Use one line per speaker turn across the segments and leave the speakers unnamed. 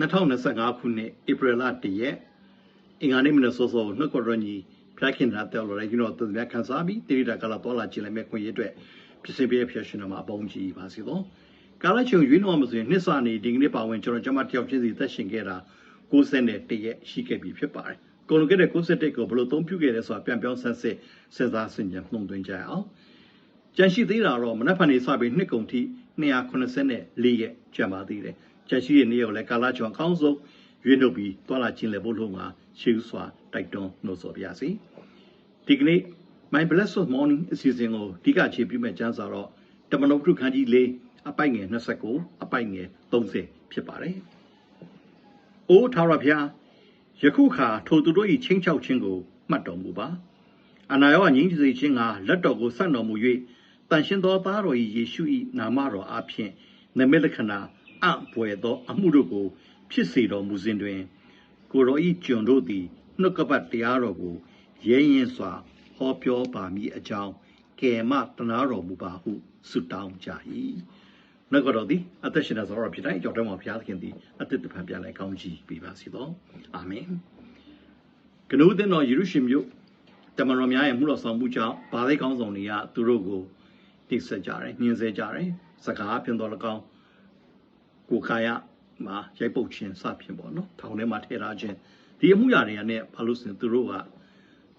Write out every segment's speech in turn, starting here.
2025ခုနှစ်ဧပြီလ1ရက်အင်္ဂါနေ့မနက်စောစောနှုတ်ကရညီဖျားခင်တာတောက်လာတဲ့ကျွန်တော်သူများခန်းစားပြီးတိရိတာကလာတော်လာခြင်းလည်းမဲ့ခွင့်ရအတွက်ဖြစ်စေပြဖျက်ရှင်မှာအပေါင်းကြီးပါစေတော့ကာလချုံရွေးတော်မဆိုရင်နှစ်စနေဒီကနေ့ပါဝင်ကျွန်တော်ကျမတယောက်ချင်းစီသက်ရှင်ခဲ့တာ61ရက်ရှိခဲ့ပြီဖြစ်ပါတယ်ကိုလိုခဲ့တဲ့61ကိုဘယ်လိုသုံးပြုခဲ့လဲဆိုတာပြန်ပြောင်းဆန်းစစ်စဉ်းစားဆင်ခြင်နှုံသွင်းကြရအောင်ကြန့်ရှိသေးတာတော့မနက်ဖြန်နေစပြီးနှစ်ကုန်ထိ284ရက်ကျန်ပါသေးတယ် ကြန့်ရှိရဲ့နေ့ကိုလည်းကာလချုံအကောင်းဆုံးရွေးနှုတ်ပြီးတွာလာခြင်းလည်းဘုလို့မှာရှေးစွာတိုက်တွန်းနှိုးဆော်ပါရစေဒီကနေ့ My Blessed Morning အစီအစဉ်ကိုဒီကခြေပြုမဲ့ကျမ်းစာတော့တမန်တော်ပြုခန်းကြီး၄အပိုက်ငယ်29အပိုက်ငယ်30ဖြစ်ပါတယ်။အိုးထာဝရဘုရားယခုခါထိုသူတို့၏ချင်းချောက်ခြင်းကိုမှတ်တော်မူပါ။အနာရောငြိမ်းစေခြင်းကလက်တော်ကိုဆက်တော်မူ၍တန်ရှင်သောသားတော်၏ယေရှု၏နာမတော်အားဖြင့်နမိတ်လက္ခဏာ အံ့ဖွယ်သော အမှုတို့ကို ဖြစ်စေတော်မူစဉ်တွင် ကိုရောဤကျွန်တို့သည်နှုတ်ကပတ်တရားတော်ကိုရဲရင်စွာ ဟောပြောပါမည်အကြောင်းကယ်မတနာတော်မူပါဟုဆုတောင်းကြ၏နှုတ်ကတော်သည်အသက်ရှင်သောသောဖြစ်တိုင်းကြောင့်တော်မှာဘုရားသခင်သည်အသက်တဖန်ပြန်လဲကောင်းကြီးပေးပါစေသောအာမင်ကနဦးတဲ့တော်ယေရုရှလင်မြို့တမန်တော်များရဲ့မှုတော်ဆောင်မှုကြောင့်ဗာသိက်ကောင်းဆောင်တွေကသူတို့ကိုတိတ်ဆက်ကြတယ်ညှင်းဆဲကြတယ်စကားပြင်တော်၎င်း ကိုခါရမှာရိုက်ပုတ်ခြင်းစဖြင့်ပေါ့နော်ထောင်ထဲမှာထည့်ထားခြင်းဒီအမှုရာတွေကနဲ့ဘာလို့ဆိုရင်သူတို့က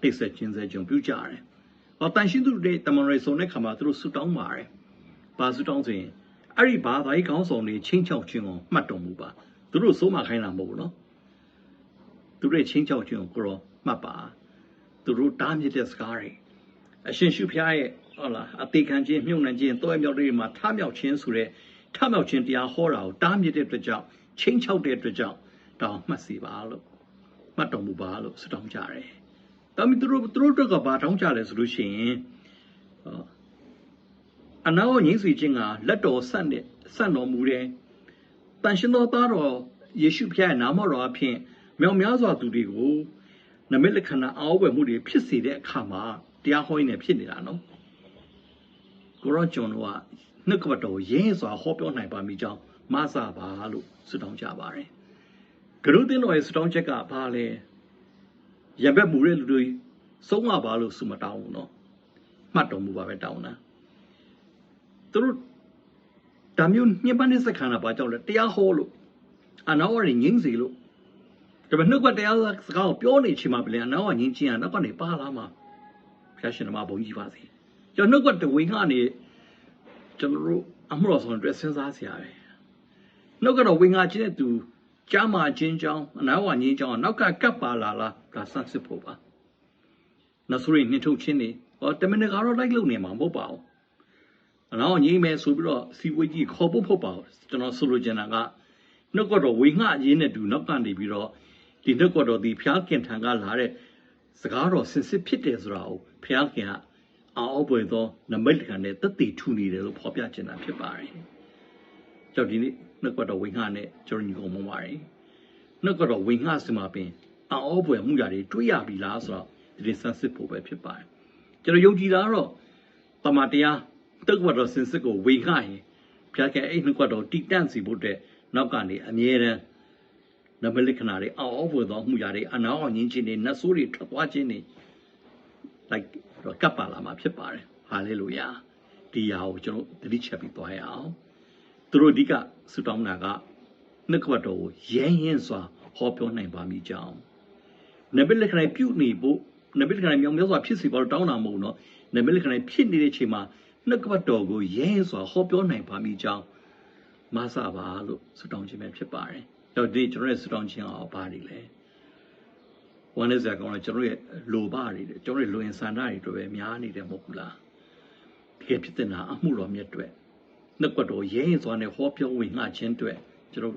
တိတ်ဆက်ခြင်းစဲကြုံပြုကြတယ်။အော်တန်ရှင်းသူတွေတမန်ရေဆုံတဲ့ခါမှာသူတို့ဆူတောင်းပါတယ်။ဘာဆူတောင်းဆိုရင်အဲ့ဒီဘာသာရေးကောင်းဆောင်တွေချင်းချောက်ခြင်းကိုမှတ်တော်မူပါ။သူတို့စိုးမခိုင်းတာမဟုတ်ဘူးနော်။သူတို့ချင်းချောက်ခြင်းကိုကိုရောမှတ်ပါ။သူတို့တားမြစ်တဲ့စကားတွေအရှင်ရှုဖျားရဲ့ဟုတ်လားအသေးခံခြင်းမြုံနှံခြင်းတောဲမြောက်တွေမှာထမြောက်ခြင်းဆိုတဲ့ ထမြောက်ခြင်းတရားဟောတာကိုတားမြစ်တဲ့အတွက်ကြောင့်ချင်းချောက်တဲ့အတွက်ကြောင့်တောင်းမှတ်စီပါလို့မှတ်တော်မူပါလို့ဆုတောင်းကြတယ်။ဒါပေမဲ့သူတို့သူတို့တော့ကဘာတောင်းကြလဲဆိုလို့ရှိရင်အနာကိုငြိမ့်စီခြင်းကလက်တော်ဆန့်တဲ့ဆန့်တော်မူတယ်။တန်ရှင်တော်သားတော်ယေရှုဖခင်ရဲ့နာမတော်အဖြစ်မြောင်များစွာသူတွေကိုနမိတ်လက္ခဏာအောဝယ်မှုတွေဖြစ်စေတဲ့အခါမှာတရားဟောရင်းနဲ့ဖြစ်နေတာနော်။ကိုရောကျွန်တော်က နှုတ်ကပတ်တော်ရင်းစွာဟောပြောနိုင်ပါမိကြောင်းမဆပါလို့ဆုတောင်းကြပါတယ်။ဂရုသင်းတော်ရဲ့ဆုတောင်းချက်ကဘာလဲ။ရံဘက်မူတဲ့လူတွေဆုံးမပါလို့ဆုမတောင်းဘူးနော်။မှတ်တော်မူပါပဲတောင်းတာ။သူတို့ဒါမျိုးညှဉ်းပန်းတဲ့စက္ခဏာဘာကြောင့်လဲတရားဟောလို့အနောက်ဝရငင်းစီလို့ဒါပေမဲ့နှုတ်ကတရားစကားကိုပြောနေချင်မှပြင်အနောက်ကငင်းချင်းကနောက်ကနေပါလာမှာဖျားရှင်တော်မှာဘုံကြီးပါစေ။ကျွန်တော်နှုတ်ကတဝင်းကနေ ကျွန်တော်တို့အမှုတော်ဆောင်အတွက်စဉ်းစားစရာပဲနှုတ်ကတော့ဝင်ငါချင်းတဲ့သူကြားမှာချင်းချောင်းအနာဝငင်းချောင်းနောက်ကကပ်ပါလာလားဒါဆန်းစစ်ဖို့ပါနဆူရီနှင်ထုတ်ချင်းနေဟောတမင်ကတော့လိုက်လုံနေမှာမဟုတ်ပါဘူးအနာဝငင်းမယ်ဆိုပြီးတော့စီဝေးကြီးခေါ်ဖို့ဖို့ပါကျွန်တော်ဆိုလိုချင်တာကနှုတ်ကတော့ဝင်ငါချင်းတဲ့သူနောက်ကနေပြီးတော့ဒီနှုတ်ကတော့ဒီဖျားခင်ထံကလာတဲ့စကားတော်စင်စစ်ဖြစ်တယ်ဆိုတာကိုဖျားခင်က အောက်ပွေသောနမိတ်ခံနဲ့တတိထူနေတယ်လို့ဖော်ပြချင်တာဖြစ်ပါတယ်။ကြောက်ဒီနေ့နှုတ်ကတော်ဝိငှနဲ့ကျွန်တော်ညီကောင်မပါတယ်။နှုတ်ကတော်ဝိငှစမှာပင်အောက်ပွေမှုရာတွေတွေးရပြီလားဆိုတော့ဒီဆန်းစစ်ဖို့ပဲဖြစ်ပါတယ်။ကျွန်တော်ယုံကြည်တာတော့တမန်တရားတုတ်ကတော်စင်စစ်ကိုဝိငှရင်ဖျားခင်အဲ့နှုတ်ကတော်တိတန့်စီဖို့တဲ့နောက်ကနေအမြဲတမ်းနမလိခနာတွေအောက်ပွေသောမှုရာတွေအနာအောင်ညင်းချင်းတွေနတ်ဆိုးတွေထွက်သွားခြင်းတွေ like တော့ကပ်ပါလာမှာဖြစ်ပါတယ်ဟာလေလုယာဒီဟာကိုကျွန်တော်သတိချက်ပြီးသွားရအောင်သူတို့အဓိကဆုတောင်းတာကနှုတ်ကပတ်တော်ကိုရဲရင်စွာဟောပြောနိုင်ပါမိကြောင်းနဗိလခရိုင်ပြုတ်နေဖို့နဗိလခရိုင်မြောင်မြတ်စွာဖြစ်စီပါတော့တောင်းတာမဟုတ်နော်နဗိလခရိုင်ဖြစ်နေတဲ့ချိန်မှာနှုတ်ကပတ်တော်ကိုရဲရင်စွာဟောပြောနိုင်ပါမိကြောင်းမဆပါလို့ဆုတောင်းခြင်းပဲဖြစ်ပါတယ်တော့ဒီကျွန်တော်ရဲ့ဆုတောင်းခြင်းအောင်ပါနေလဲ ဝမ်းနေစရာကောင်းတယ်ကျွန်တော်ရဲ့လိုပါတွေကျွန်တော်ရဲ့လိုအင်ဆန္ဒတွေတွေပဲများနေတယ်မဟုတ်ဘူးလားတကယ်ဖြစ်တဲ့နာအမှုတော်မြတ်တွေနှုတ်ကတော်ရဲရင်စွာနဲ့ဟောပြောဝင်ငှခြင်းတွေကျွန်တော်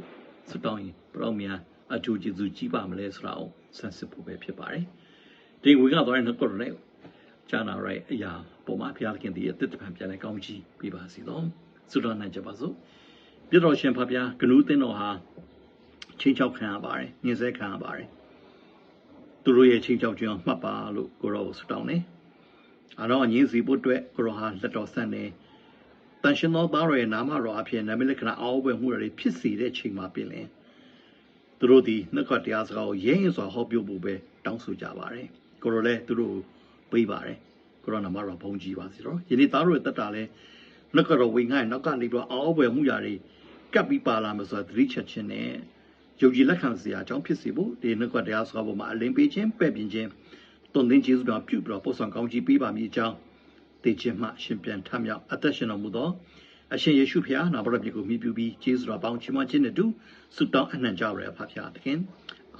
စတောင်းရင်ဘရောများအထူးကျေးဇူးကြီးပါမလဲဆိုတာကိုဆန်းစစ်ဖို့ပဲဖြစ်ပါတယ်ဒီဝေကသွားတဲ့နှုတ်ကတော်နဲ့ကျမ်းနာရိုက်အရာပုံမှာဘုရားခင်ဒီအသက်တပံပြန်လဲကောင်းကြီးပြပါစီတော့ဆုတော်နိုင်ကြပါစို့ပြတော်ရှင်ဖဗျာဂနူးတင်းတော်ဟာချင်းချောက်ခံရပါတယ်ညင်ဆဲခံရပါတယ် သူတို့ရဲ့ချင်းချောက်ခြင်းမှတ်ပါလို့ကိုရောကိုဆုတောင်းတယ်။အတော့ညင်းစီဖို့အတွက်ကိုရောဟာလက်တော်ဆန့်နေတန်ရှင်သောသားတော်ရဲ့နာမတော်အဖြစ်နာမည်လက္ခဏာအောက်ပဲမှုတွေဖြစ်စီတဲ့ချိန်မှာပြင်လင်သူတို့ဒီနှုတ်ကတရားစကားကိုရင်းရင်စွာဟောပြောဖို့ပဲတောင်းဆိုကြပါတယ်ကိုရောလည်းသူတို့ပေးပါတယ်ကိုရောနာမတော်ဘုန်းကြီးပါစီတော့ယနေ့သားတို့ရဲ့တက်တာလဲနှုတ်ကတော့ဝင်ငိုင်းနောက်ကနေပြီးအောက်ဘွယ်မှုရာတွေကပ်ပြီးပါလာမယ်ဆိုတာသတိချက်ချင်းနဲ့ ယုံကြည်လက်ခံစရာအကြောင်းဖြစ်စေဖို့ဒီနှုတ်ကတရားစကားပေါ်မှာအလင်းပေးခြင်းပဲ့ပြင်ခြင်းတုံသင်ကျေးဇူးတော်ပြုပြီးတော့ပို့ဆောင်ကောင်းချီးပေးပါမည်အကြောင်းတေခြင်းမှရှင်ပြန်ထမြောက်အသက်ရှင်တော်မူသောအရှင်ယေရှုဖျားနာဘရပြကိုမြည်ပြုပြီးကျေးဇူးတော်ပေါင်းချီးမွမ်းခြင်းနဲ့တူဆုတောင်းအနှံ့ကြရအဖဖျားသခင်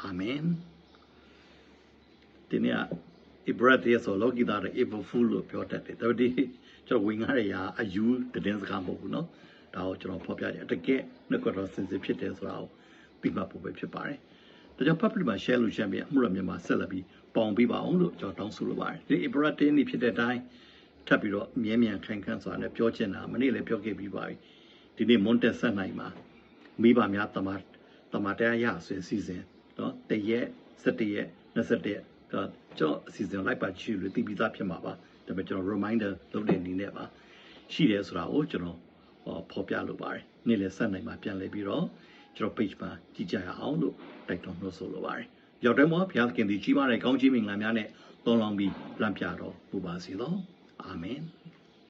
အာမင်ဒီနေ့အဘရတ်ရဲ့ဆိုလောကီတာရဲ့ evil fool လို့ပြောတတ်တယ်ဒါပေမဲ့ကျွန်တော်ဝင်ငါရရာအယူတည်င်းစကားမဟုတ်ဘူးเนาะဒါကိုကျွန်တော်ဖော်ပြတယ်တကယ်နှုတ်ကတော့စင်စစ်ဖြစ်တယ်ဆိုတာကို ပြီးမှပို့ပဲဖြစ်ပါတယ်ဒါကြောင့် public မှာ share လို့ရှမ်းပြအမှုရမြန်မာဆက်လက်ပြီးပေါင်ပေးပါအောင်လို့ကျွန်တော်တောင်းဆိုလိုပါတယ်ဒီ Ibra တင်းနေဖြစ်တဲ့အတိုင်းထပ်ပြီးတော့မြဲမြံခိုင်ခန့်စွာနဲ့ပြောချင်တာမနေ့လည်းပြောခဲ့ပြီးပါပြီဒီနေ့မွန်တက်ဆက်နိုင်မှာမိဘများတမတမတရားရဆွေစီစဉ်နော်တရက်17ရက်21ရက်တော့ကျွန်တော်အစီအစဉ်လိုက်ပါချီလို့တည်ပြီးသားဖြစ်မှာပါဒါပေမဲ့ကျွန်တော် reminder လုပ်တဲ့အနေနဲ့ပါရှိတယ်ဆိုတာကိုကျွန်တော်ဟောဖော်ပြလိုပါတယ်နေ့လည်းဆက်နိုင်မှာပြန်လဲပြီးတော့ ကျွန်တော် page မှာကြည့်ကြရအောင်လို့တိုက်တွန်းလို့ဆိုလိုပါတယ်ရောက်တဲ့မှာဘုရားသခင်ဒီကြီးမားတဲ့ကောင်းချီးမင်္ဂလာများနဲ့တော်လောင်ပြီးလမ်းပြတော်မူပါစေသောအာမင်